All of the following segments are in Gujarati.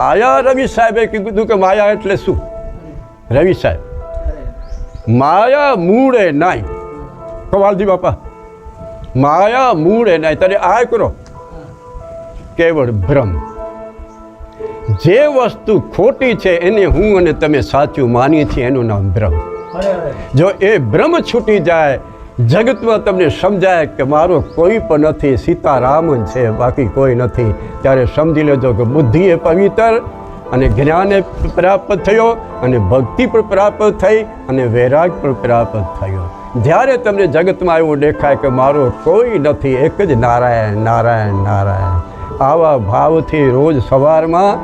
આયા રવિ સાહેબે કીધું કે માયા એટલે શું? રવિ સાહેબ માયા મૂળે નાય. કવાલજી બાપા માયા મૂળે નાય. ત્યારે આ કરો. કેવળ ભ્રમ. જે વસ્તુ ખોટી છે એને હું અને તમે સાચું માનીએ છીએ એનું નામ ભ્રમ. જો એ ભ્રમ છૂટી જાય જગતમાં તમને સમજાય કે મારો કોઈ પણ નથી, સીતારામ જ છે, બાકી કોઈ નથી. ત્યારે સમજી લેજો કે બુદ્ધિ એ પવિત્ર અને જ્ઞાન એ પ્રાપ્ત થયો અને ભક્તિ પણ પ્રાપ્ત થઈ અને વૈરાગ પણ પ્રાપ્ત થયો. જ્યારે તમને જગતમાં એવું દેખાય કે મારો કોઈ નથી, એક જ નારાયણ નારાયણ નારાયણ. આવા ભાવથી રોજ સવારમાં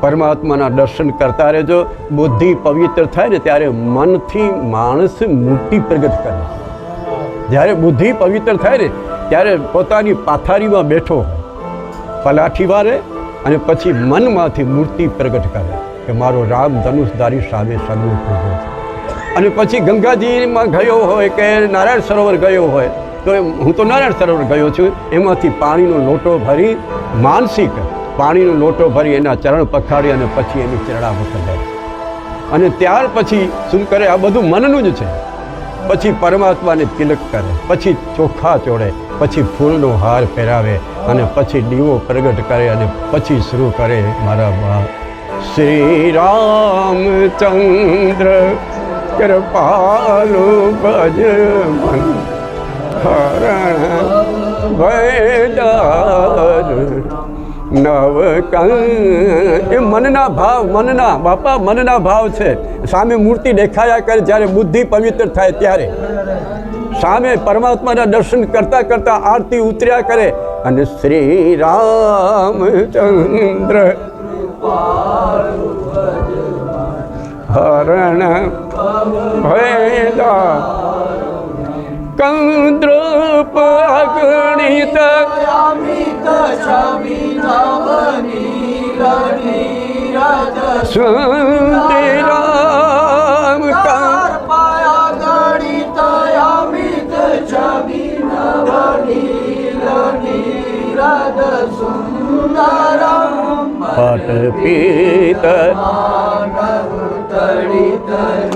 પરમાત્માના દર્શન કરતા રહેજો. બુદ્ધિ પવિત્ર થાય ને ત્યારે મનથી માણસ મૂર્તિ પ્રગટ કરે. જ્યારે બુદ્ધિ પવિત્ર થાય ને, ત્યારે પોતાની પાથારીમાં બેઠો પલાઠી વારે અને પછી મનમાંથી મૂર્તિ પ્રગટ કરે કે મારો રામ ધનુષધારી સામે સન્મુખ ઊભો અને પછી ગંગાજીમાં ગયો હોય કે નારાયણ સરોવર ગયો હોય, તો હું તો નારાયણ સરોવર ગયો છું, એમાંથી પાણીનો લોટો ભરી માનસિક પાણીનો લોટો ભરી એના ચરણ પખાડી અને પછી એની ચરણામુખ કરે અને ત્યાર પછી શું કરે, આ બધું મનનું જ છે. પછી પરમાત્માને તિલક કરે, પછી ચોખા ચોડે પછી ફૂલનો હાર પહેરાવે અને પછી દીવો પ્રગટ કરે અને પછી શરૂ કરે મારા મા શ્રી રામચંદ્ર કૃપાલુ ભજ મન હરણ નવ એ મનના ભાવ, મનના, બાપા, મનના ભાવ છે. સામે મૂર્તિ દેખાયા કરે જ્યારે બુદ્ધિ પવિત્ર થાય ત્યારે. સામે પરમાત્માના દર્શન કરતાં કરતાં આરતી ઉતર્યા કરે અને શ્રી રામચંદ્ર હરણ ભયદા કંદ્રપ અગણિત ছবি নব নীল নীরজ শুনতে রাম তার পায়া গণিত অমিত ছবি নব নীল নীরজ সুন্দরম পট পিত સુંદરામ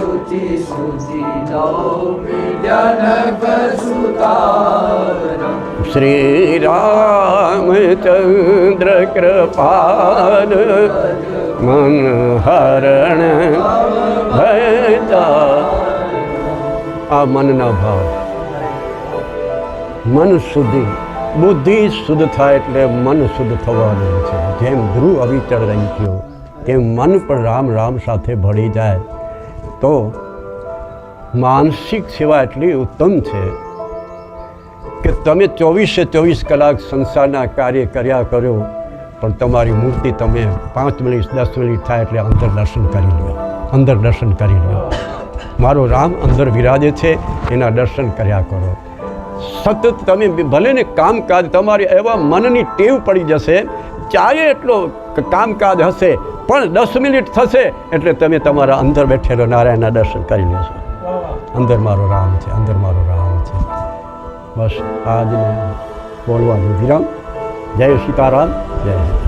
સુચિ જનક સુતાર શ્રી રામચંદ્ર કૃપાલ મન હરણ ભયતા આ મનના ભાવ મન શુદ્ધિ બુદ્ધિ શુદ્ધ થાય એટલે મન શુદ્ધ થવાનું છે જેમ ધ્રુવ અવિચળ રહી ગયો તેમ મન પણ રામ રામ સાથે ભળી જાય. તો માનસિક સેવા એટલી ઉત્તમ છે કે તમે ચોવીસે ચોવીસ કલાક સંસારના કાર્ય કર્યા કરો, પણ તમારી મૂર્તિ તમે પાંચ મિનિટ, દસ મિનિટ થાય એટલે અંદર દર્શન કરી લો અંદર દર્શન કરી લો મારો રામ અંદર વિરાજે છે, એના દર્શન કર્યા કરો. સતત તમે ભલે ને કામકાજ, તમારી એવા મનની ટેવ પડી જશે ચાહે એટલો કામકાજ હશે પણ દસ મિનિટ થશે એટલે તમે તમારા અંદર બેઠેલો નારાયણના દર્શન કરી લેશો અંદર મારો રામ છે, અંદર મારો રામ છે. બસ આજને બોલવાનું વિરામ. જય સીતારામ, જય